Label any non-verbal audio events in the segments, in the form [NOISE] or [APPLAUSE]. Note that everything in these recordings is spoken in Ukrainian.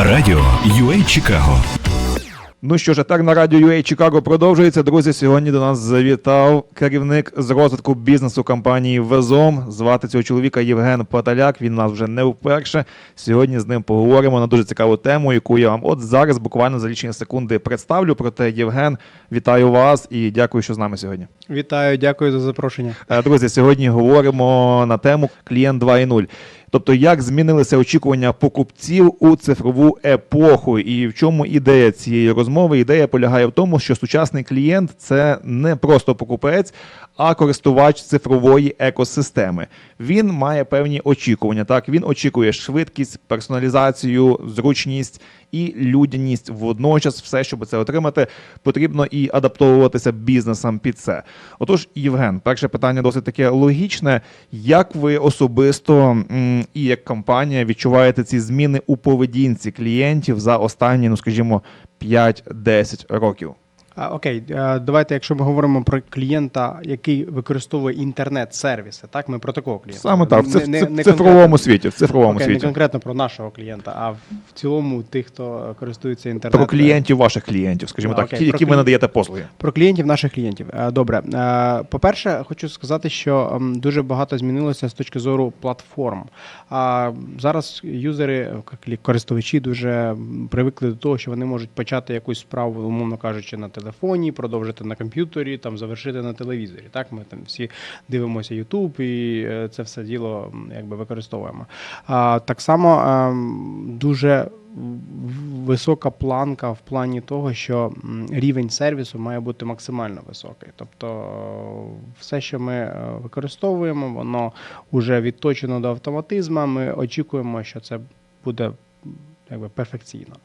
Радіо UA Чикаго Ну що ж, так на радіо UA Чикаго продовжується. Друзі, сьогодні до нас завітав керівник з розвитку бізнесу компанії Везом. Звати цього чоловіка Євген Паталяк. Він нас вже не вперше. Сьогодні з ним поговоримо на дуже цікаву тему, яку я вам от зараз буквально за лічені секунди представлю. Проте, Євген, вітаю вас і дякую, що з нами сьогодні. Вітаю, дякую за запрошення. Е, Друзі, сьогодні говоримо на тему клієнт 2.0. Тобто, як змінилися очікування покупців у цифрову епоху, і в чому ідея цієї розмови? Ідея полягає в тому, що сучасний клієнт це не просто покупець, а користувач цифрової екосистеми. Він має певні очікування. Так, він очікує швидкість, персоналізацію, зручність і людяність. Водночас, все, щоб це отримати, потрібно і адаптовуватися бізнесам під це. Отож, Євген, перше питання досить таке логічне. Як ви особисто і як компанія відчуваєте ці зміни у поведінці клієнтів за останні, ну скажімо, 5-10 років? Окей, е, давайте, якщо ми говоримо про клієнта, який використовує інтернет-сервіси, так ми про такого клієнта. Саме так, в Не- циф- не- не цифровому світі. В цифровому Окей, не конкретно про нашого клієнта, а в в цілому тих, хто користується інтернетом. Про клієнтів ваших клієнтів, скажімо так, ті, які ви клі- надаєте послуги. Про клієнтів наших клієнтів. Е, Добре. Е, По-перше, хочу сказати, що дуже багато змінилося з точки зору платформ. А зараз юзери, користувачі дуже привикли до того, що вони можуть почати якусь справу, умовно кажучи, на телефоні, продовжити на комп'ютері, там завершити на телевізорі. Так, ми там всі дивимося YouTube і е, це все діло якби використовуємо. А, Так само ем, дуже висока планка в плані того, що рівень сервісу має бути максимально високий. Тобто все, що ми е, використовуємо, воно вже відточено до автоматизму. Ми очікуємо, що це буде якби перфекційно.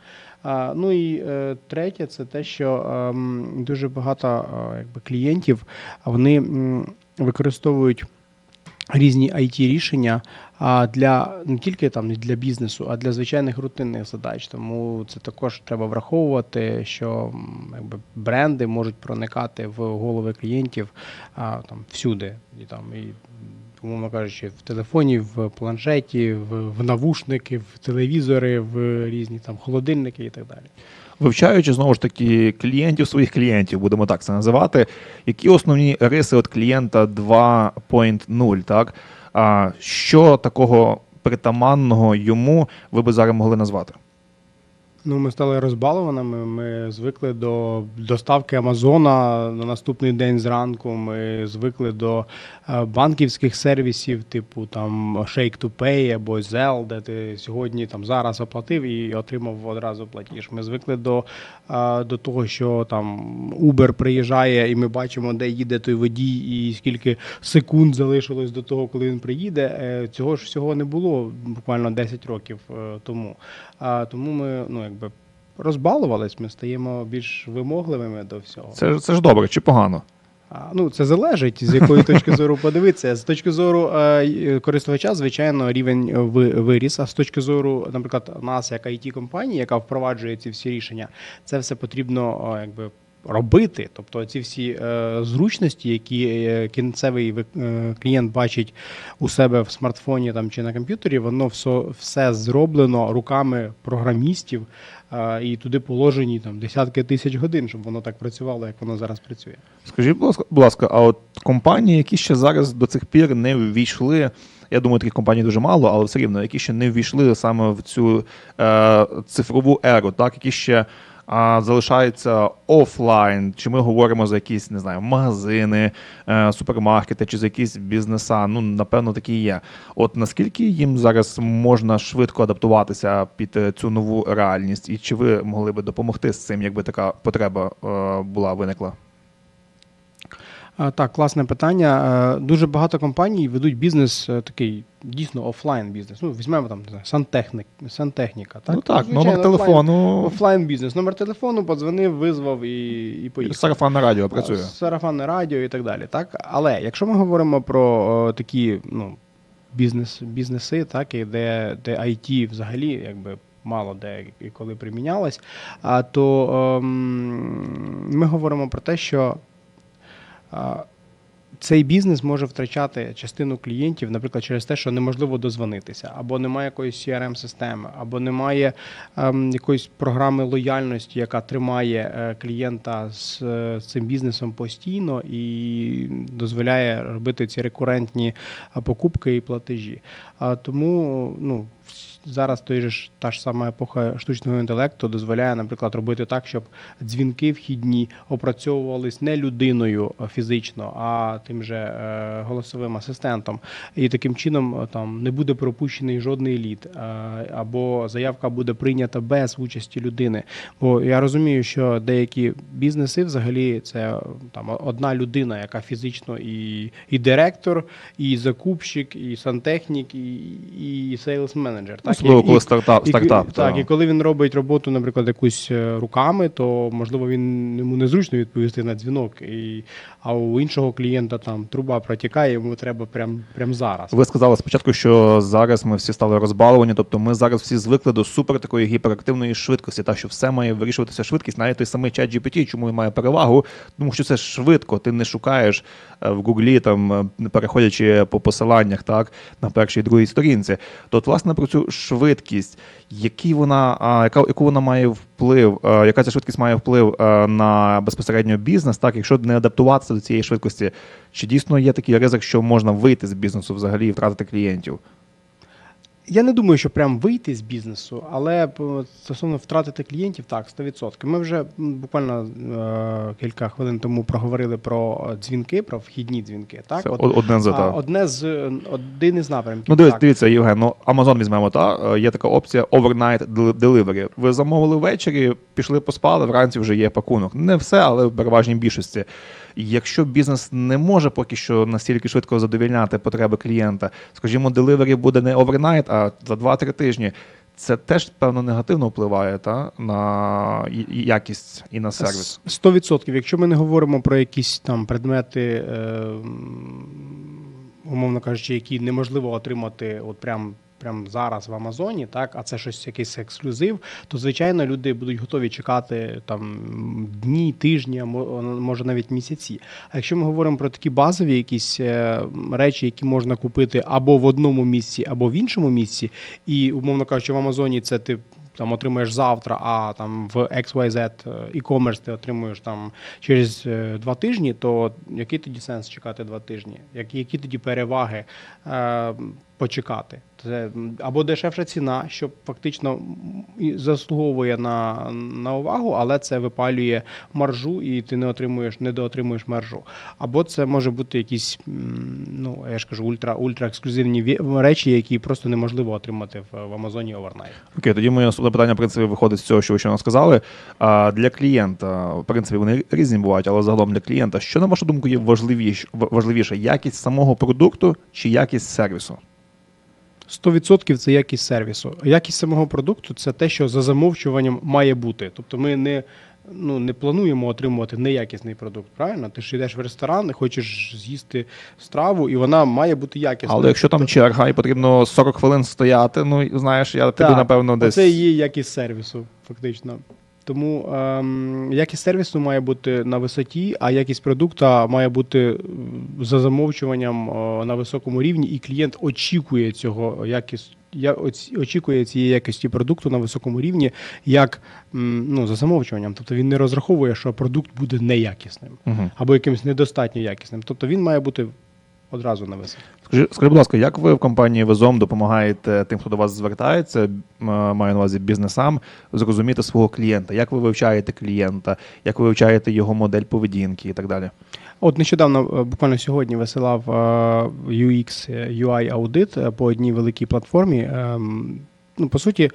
Ну і е, третє, це те, що ем, дуже багато е, якби, клієнтів вони використовують різні it рішення а для не тільки там для бізнесу, а для звичайних рутинних задач. Тому це також треба враховувати, що якби бренди можуть проникати в голови клієнтів а, там всюди, і там і. Умовно кажучи, в телефоні, в планшеті, в, в навушники, в телевізори, в різні там холодильники і так далі. Вивчаючи знову ж таки клієнтів своїх клієнтів, будемо так це називати. Які основні риси от клієнта 2.0, так? А що такого притаманного йому ви би зараз могли назвати? Ну, ми стали розбалованими. Ми звикли до доставки Амазона на наступний день зранку. Ми звикли до е, банківських сервісів, типу там Shake to Pay або Zelle, де ти сьогодні там зараз оплатив і отримав одразу платіж. Ми звикли до, е, до того, що там Uber приїжджає, і ми бачимо, де їде той водій, і скільки секунд залишилось до того, коли він приїде. Е, Цього ж всього не було буквально 10 років тому. Тому ми ну якби розбалувались, ми стаємо більш вимогливими до всього. Це, це ж добре чи погано? А, ну це залежить з якої точки зору подивитися. З точки зору е, користувача, звичайно, рівень е, ви- виріс. А з точки зору, наприклад, нас, як it компанії, яка впроваджує ці всі рішення, це все потрібно е, якби. Робити, тобто ці всі е, зручності, які е, кінцевий ви- е, клієнт бачить у себе в смартфоні там чи на комп'ютері, воно все, все зроблено руками програмістів і туди положені там десятки тисяч годин, щоб воно так працювало, як воно зараз працює. Скажіть, будь ласка, а от компанії, які ще зараз до цих пір не ввійшли, я думаю, таких компаній дуже мало, але все рівно, які ще не ввійшли саме в цю е, цифрову еру, так, які ще а, залишаються офлайн, чи ми говоримо за якісь, не знаю, магазини, е, супермаркети, чи за якісь бізнеса, ну, напевно, такі є. От наскільки їм зараз можна швидко адаптуватися під е, цю нову реальність, і чи ви могли би допомогти з цим, якби така потреба е, була виникла? А, Так, класне питання. Е, Дуже багато компаній ведуть бізнес е, такий дійсно офлайн бізнес. Ну, візьмемо там не знаю, сантехник, сантехніка. Так? ну так, Звичайно, номер телефону. Офлайн бізнес. Номер телефону подзвонив, визвав і, і поїхав. Сарафанне радіо працює. Сарафанне радіо і так далі. Так? Але якщо ми говоримо про о, такі ну, бізнес, бізнеси, так, і де, де IT взагалі якби. Мало де і коли примінялось, а то ем, ми говоримо про те, що цей бізнес може втрачати частину клієнтів, наприклад, через те, що неможливо дозвонитися, або немає якоїсь crm системи або немає ем, якоїсь програми лояльності, яка тримає е, клієнта з е, цим бізнесом постійно і дозволяє робити ці рекурентні е, покупки і платежі. А тому ну. Зараз той ж та ж сама епоха штучного інтелекту дозволяє, наприклад, робити так, щоб дзвінки вхідні опрацьовувались не людиною фізично, а тим же е, голосовим асистентом. І таким чином е, там не буде пропущений жодний лід, е, або заявка буде прийнята без участі людини. Бо я розумію, що деякі бізнеси взагалі це там одна людина, яка фізично і, і директор, і закупщик, і сантехнік, і, і сейлс менеджер. Особливо, коли і- стартап, і- стартап. так, і коли він робить роботу, наприклад, якусь е, руками, то можливо він йому незручно відповісти на дзвінок. І, а у іншого клієнта там труба протікає, йому треба прям, прям зараз. Ви сказали спочатку, що зараз ми всі стали розбаловані, тобто ми зараз всі звикли до супер такої гіперактивної швидкості, та що все має вирішуватися швидкість, навіть той самий чат GPT, чому він має перевагу, тому що це швидко, ти не шукаєш е, в Гуглі, там е, переходячи по посиланнях, так на першій і другій сторінці. То от, власне про цю швидкість, який вона, яка, яку вона має вплив, яка ця швидкість має вплив на безпосередньо бізнес, так, якщо не адаптуватися до цієї швидкості, чи дійсно є такий ризик, що можна вийти з бізнесу взагалі і втратити клієнтів? Я не думаю, що прям вийти з бізнесу, але стосовно втратити клієнтів, так, 100%. Ми вже буквально е, кілька хвилин тому проговорили про е, дзвінки, про вхідні дзвінки. Так, Це От, одне з та. одне з е, один із напрямків. Ну, дивіться, так. дивіться, Євген, ну Amazon візьмемо, та е, є така опція overnight delivery. Ви замовили ввечері, пішли поспали, вранці вже є пакунок. Не все, але в переважній більшості. Якщо бізнес не може поки що настільки швидко задовільняти потреби клієнта, скажімо, delivery буде не overnight, за 2-3 тижні. Це теж певно негативно впливає та на якість і на сервіс. Сто відсотків. Якщо ми не говоримо про якісь там предмети, е, умовно кажучи, які неможливо отримати от прям. Прямо зараз в Амазоні, так, а це щось якийсь ексклюзив, то звичайно люди будуть готові чекати там дні, тижні, може навіть місяці. А якщо ми говоримо про такі базові якісь е, речі, які можна купити або в одному місці, або в іншому місці, і умовно кажучи, в Амазоні це ти там отримуєш завтра, а там в XYZ е, e-commerce ти отримуєш там через е, два тижні, то який тоді сенс чекати два тижні? Які, які тоді переваги почекати? Це або дешевша ціна, що фактично заслуговує на, на увагу, але це випалює маржу, і ти не отримуєш, не доотримуєш маржу. Або це може бути якісь, ну я ж кажу, ультра ультра ексклюзивні речі, які просто неможливо отримати в, в Амазоні овернайт. Окей, тоді моє питання, в принципі, виходить з цього, що ви щойно сказали. А для клієнта, в принципі, вони різні бувають, але загалом для клієнта, що на вашу думку є важливіше, важливіше якість самого продукту чи якість сервісу? 100% це якість сервісу. Якість самого продукту це те, що за замовчуванням має бути. Тобто ми не, ну, не плануємо отримувати неякісний продукт. Правильно? Ти ж йдеш в ресторан, хочеш з'їсти страву, і вона має бути якісною. Але якщо там Тобто- черга і потрібно 40 хвилин стояти, ну знаєш, я Так, напевно, десь. Це є якість сервісу, фактично. Тому ем, якість сервісу має бути на висоті, а якість продукту має бути за замовчуванням о, на високому рівні, і клієнт очікує цього якість. Я очікує цієї якості продукту на високому рівні, як м, ну, за замовчуванням. Тобто він не розраховує, що продукт буде неякісним Угу. або якимось недостатньо якісним. Тобто він має бути одразу на висоті. Скажи, скажи, будь ласка, як ви в компанії Везом допомагаєте тим, хто до вас звертається, маю на увазі бізнесам, зрозуміти свого клієнта? Як ви вивчаєте клієнта, як ви вивчаєте його модель поведінки і так далі? От нещодавно, е, буквально сьогодні, висилав е, UX UI аудит е, по одній великій платформі. Ем, Ну, по суті,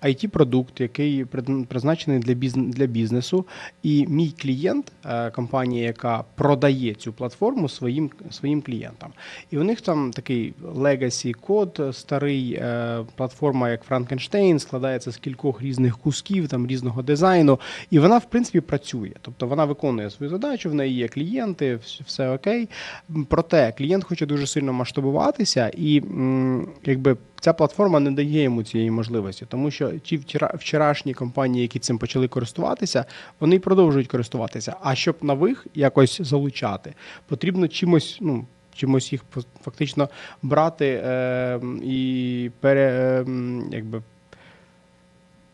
а, IT-продукт, який призначений для бізнесу, для бізнесу, і мій клієнт, е, компанія, яка продає цю платформу своїм, своїм клієнтам. І у них там такий legacy код старий, е, платформа як Frankenstein, складається з кількох різних кусків, там різного дизайну, і вона, в принципі, працює. Тобто вона виконує свою задачу, в неї є клієнти, все окей. Проте клієнт хоче дуже сильно масштабуватися, і якби ця платформа не дає йому цієї можливості, тому що ті вчорашні компанії, які цим почали користуватися, вони продовжують користуватися. А щоб нових якось залучати, потрібно чимось, ну. Чимось їх фактично брати е, і пере, е, якби,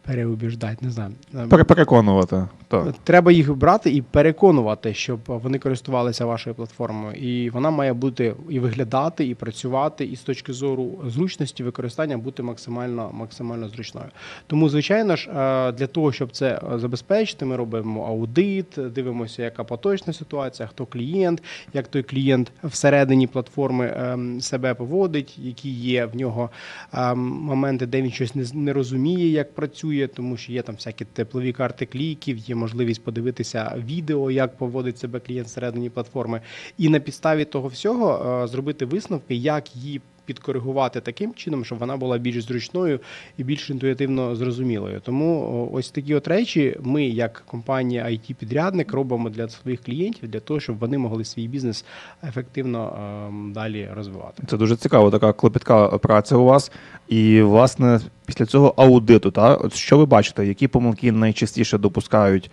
переубіждати, не знаю. Е, Пере- Переконувати. Так. Треба їх брати і переконувати, щоб вони користувалися вашою платформою. І вона має бути і виглядати, і працювати, і з точки зору зручності використання бути максимально максимально зручною. Тому, звичайно ж, е, для того, щоб це е, забезпечити, ми робимо аудит, дивимося, яка поточна ситуація, хто клієнт, як той клієнт всередині платформи ем, себе поводить, які є в нього ем, моменти, де він щось не, з- не розуміє, як працює, тому що є там всякі теплові карти кліків, є можливість подивитися відео, як поводить себе клієнт всередині платформи, і на підставі того всього е, зробити висновки, як її підкоригувати таким чином, щоб вона була більш зручною і більш інтуїтивно зрозумілою. Тому ось такі от речі ми, як компанія IT-підрядник, робимо для своїх клієнтів для того, щоб вони могли свій бізнес ефективно ем, далі розвивати. Це дуже цікаво, така клопітка праця у вас. І, власне, після цього аудиту, та, от що ви бачите, які помилки найчастіше допускають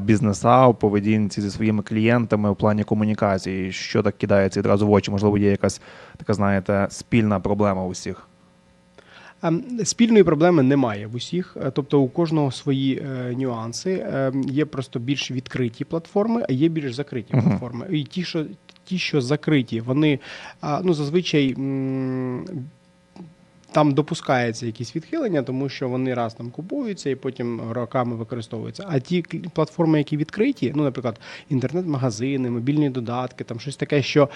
бізнеса у поведінці зі своїми клієнтами в плані комунікації? Що так кидається відразу в очі? Можливо, є якась така, знаєте, спільна проблема у всіх? Ем, Спільної проблеми немає в усіх, е, тобто у кожного свої е, нюанси. Ем, Є просто більш відкриті платформи, а є більш закриті Мгм. платформи. І ті, що ті, що закриті, вони ну зазвичай. Там допускається якісь відхилення, тому що вони раз там купуються і потім роками використовуються. А ті платформи, які відкриті, ну, наприклад, інтернет-магазини, мобільні додатки, там щось таке, що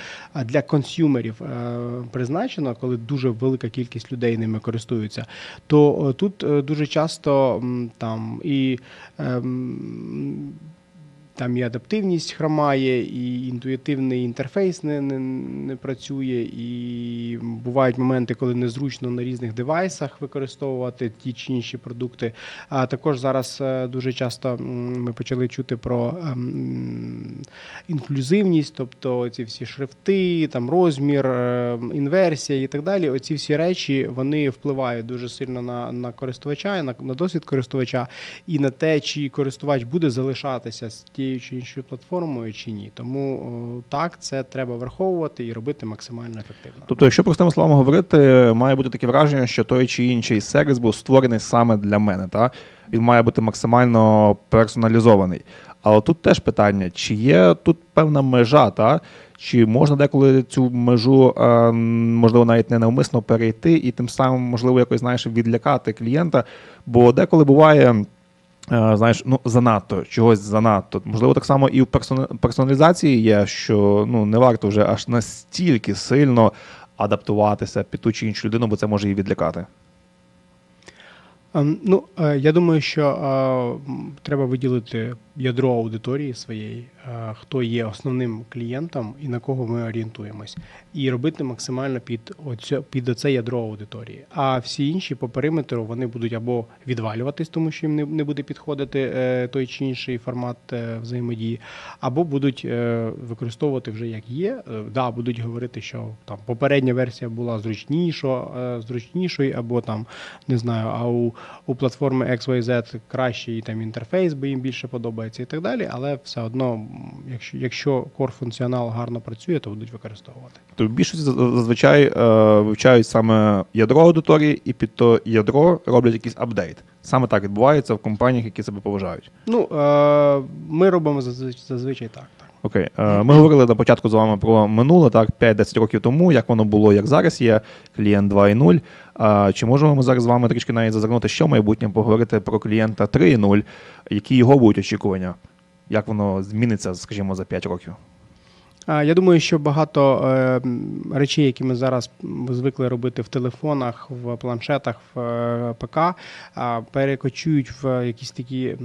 для консюмерів е, призначено, коли дуже велика кількість людей ними користуються, то е, тут е, дуже часто там і ем, там і адаптивність хромає, і інтуїтивний інтерфейс не, не, не працює, і бувають моменти, коли незручно на різних девайсах використовувати ті чи інші продукти. А також зараз е, дуже часто ми почали чути про ем, інклюзивність, тобто ці всі шрифти, там розмір, е, інверсія і так далі. Оці всі речі вони впливають дуже сильно на, на користувача, на, на досвід користувача і на те, чи користувач буде залишатися з тією чи іншою платформою, чи ні. Тому так, це треба враховувати і робити максимально ефективно. Тобто, якщо простими словами говорити, має бути таке враження, що той чи інший сервіс був створений саме для мене. Та? Він має бути максимально персоналізований. Але тут теж питання: чи є тут певна межа, та? чи можна деколи цю межу, е, можливо, навіть не навмисно перейти і тим самим, можливо, якось знаєш, відлякати клієнта. Бо деколи буває. Е, Знаєш, ну занадто чогось занадто. Можливо, так само і в персоналізації є, що ну не варто вже аж настільки сильно адаптуватися під ту чи іншу людину, бо це може її відлякати. Ем, Ну, е, я думаю, що е, треба виділити ядро аудиторії своєї, е, хто є основним клієнтом і на кого ми орієнтуємось, і робити максимально під оце, під оце ядро аудиторії. А всі інші по периметру вони будуть або відвалюватись, тому що їм не, не буде підходити е, той чи інший формат е, взаємодії, або будуть використовувати вже як є. Да, будуть говорити, що там попередня версія була зручніша, зручнішою, або там не знаю, а у, у платформи XYZ кращий там інтерфейс, бо їм більше подобається і так далі. Але все одно, якщо, якщо core функціонал гарно працює, то будуть використовувати. То в більшості зазвичай е, вивчають саме ядро аудиторії, і під то ядро роблять якийсь апдейт. Саме так відбувається в компаніях, які себе поважають. Ну, е, ми робимо зазвичай, зазвичай так. Окей, okay. ми говорили на початку з вами про минуле, так, 5-10 років тому, як воно було, як зараз є, клієнт 2.0. А Чи можемо ми зараз з вами трішки навіть зазирнути, що в майбутнє, поговорити про клієнта 3.0, які його будуть очікування? Як воно зміниться, скажімо, за 5 років? Я думаю, що багато е, речей, які ми зараз звикли робити в телефонах, в планшетах, в е, ПК, перекочують в якісь такі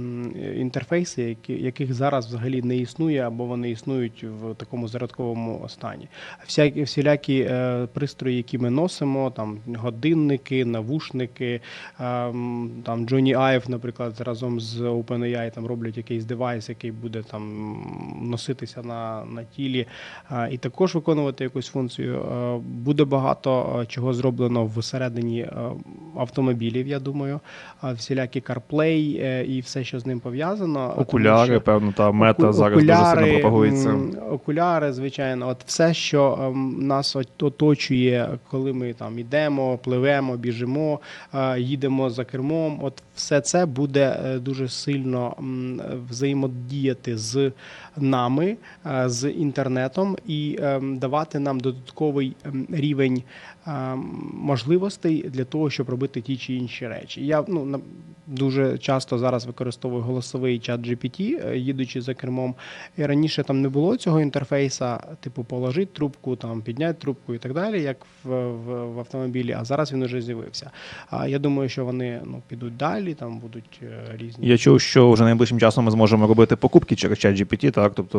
інтерфейси, яких зараз взагалі не існує, або вони існують в такому зарядковому стані. Всякі всілякі е, пристрої, які ми носимо, там годинники, навушники, там Johnny Ive, наприклад, разом з OpenAI там роблять якийсь девайс, який буде там носитися на, на тілі і також виконувати якусь функцію. Буде багато чого зроблено всередині автомобілів, я думаю. Всілякі CarPlay е, і все, що з ним пов'язано. Тому Окуляри, що- певно, та мета Оку- зараз дуже сильно пропагується. Окуляри, звичайно, от все, що ем, нас оточує, коли ми там йдемо, пливемо, біжимо, їдемо за кермом. От все це буде е, дуже сильно взаємодіяти з нами, е, з інтернетом і ем, давати нам додатковий ем, рівень можливостей для того, щоб робити ті чи інші речі. Я ну дуже часто зараз використовую голосовий чат GPT, е, їдучи за кермом. І раніше там не було цього інтерфейса, типу положити трубку, там підняти трубку і так далі, як в, в, в автомобілі. А зараз він вже з'явився. А я думаю, що вони ну підуть далі, там будуть е, різні. Я чув, що вже найближчим часом ми зможемо робити покупки через чат GPT, так, тобто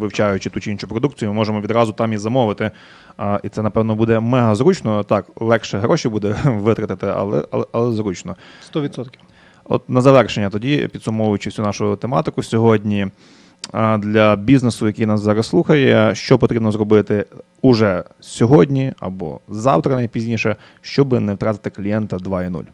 вивчаючи ту чи іншу продукцію, ми можемо відразу там і замовити. А, і це, напевно, буде мега зручно. Так, легше гроші буде [LAUGHS] витратити, але, але, але зручно. 100%. От на завершення тоді, підсумовуючи всю нашу тематику сьогодні, для бізнесу, який нас зараз слухає, що потрібно зробити уже сьогодні або завтра найпізніше, щоб не втратити клієнта 2.0.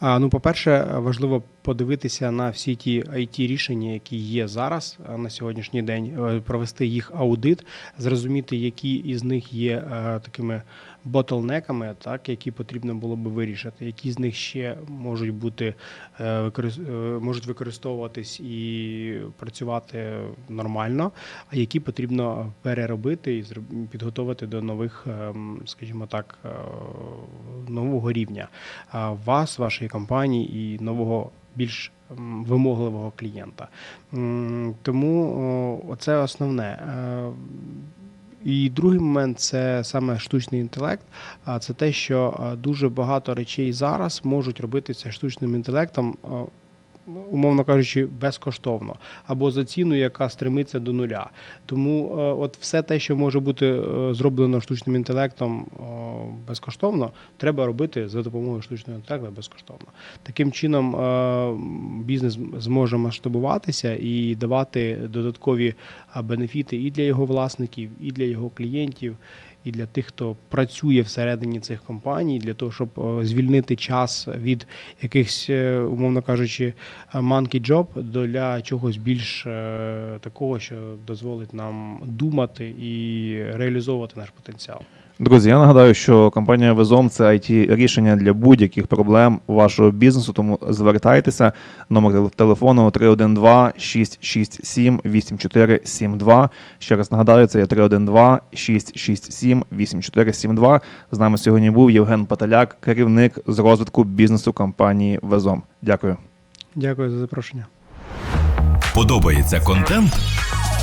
А, ну, по-перше, важливо подивитися на всі ті it рішення, які є зараз на сьогоднішній день, е, провести їх аудит, зрозуміти, які із них є е, такими ботлнеками, так які потрібно було би вирішити, які з них ще можуть бути е, е, можуть використовуватись і працювати нормально, а які потрібно переробити і підготувати до нових, ем, скажімо так, е, нового рівня вас, вашої компанії і нового більш вимогливого клієнта. Тому це основне. І другий момент це саме штучний інтелект. А це те, що дуже багато речей зараз можуть робитися штучним інтелектом. Умовно кажучи, безкоштовно або за ціну, яка стремиться до нуля. Тому от все те, що може бути е, зроблено штучним інтелектом безкоштовно, треба робити за допомогою штучного інтелекту безкоштовно. Таким чином е, бізнес зможе масштабуватися і давати додаткові бенефіти і для його власників, і для його клієнтів, і для тих, хто працює всередині цих компаній, для того, щоб е, звільнити час від якихось, е, умовно кажучи, monkey job для чогось більш е, такого, що дозволить нам думати і реалізовувати наш потенціал. Друзі, я нагадаю, що компанія Везом це it рішення для будь-яких проблем вашого бізнесу. Тому звертайтеся. Номер телефону 312 667 8472. Ще раз нагадаю, це є 312 667 8472. З нами сьогодні був Євген Паталяк, керівник з розвитку бізнесу компанії Везом. Дякую. Дякую за запрошення. Подобається контент?